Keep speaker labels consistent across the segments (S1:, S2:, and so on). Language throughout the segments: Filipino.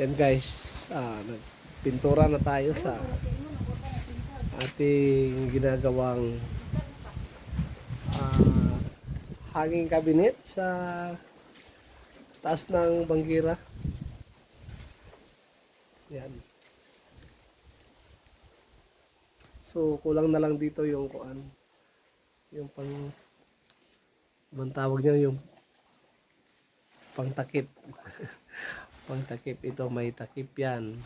S1: Yan guys, ah, nagpintura na tayo sa ating ginagawang ah, hanging cabinet sa taas ng banggira. Yan. So, kulang na lang dito yung kuan. Yung pang Ibang tawag niya yung pangtakip. pangtakip. Ito may takip yan.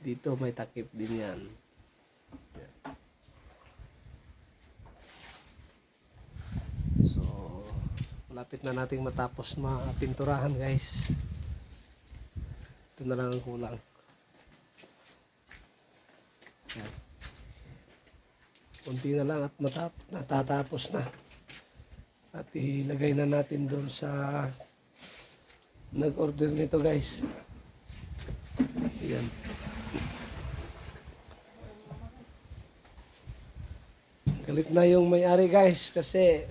S1: Dito may takip din yan. So, malapit na nating matapos mapinturahan guys. Ito na lang ang kulang. Yan. Kunti na lang at matap natatapos na. At ilagay na natin doon sa nag-order nito guys. Yan. Galit na yung may-ari guys kasi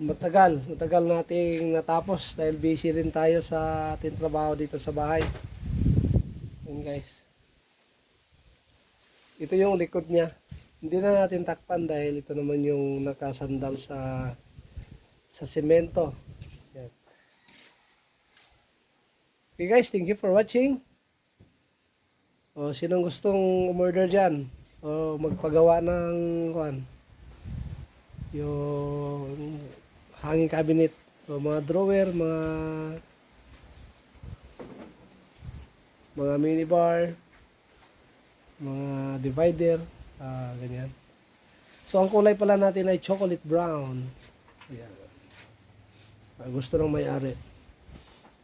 S1: matagal, matagal nating natapos dahil busy rin tayo sa ating trabaho dito sa bahay. Yan guys. Ito yung likod niya. Hindi na natin takpan dahil ito naman yung nakasandal sa sa semento. Yan. Okay guys, thank you for watching. O sinong gustong umorder diyan o magpagawa ng kuan yung hanging cabinet o mga drawer, mga mga minibar, mga divider, ah ganyan. So ang kulay pala natin ay chocolate brown. Ayan. Gusto ng may-ari.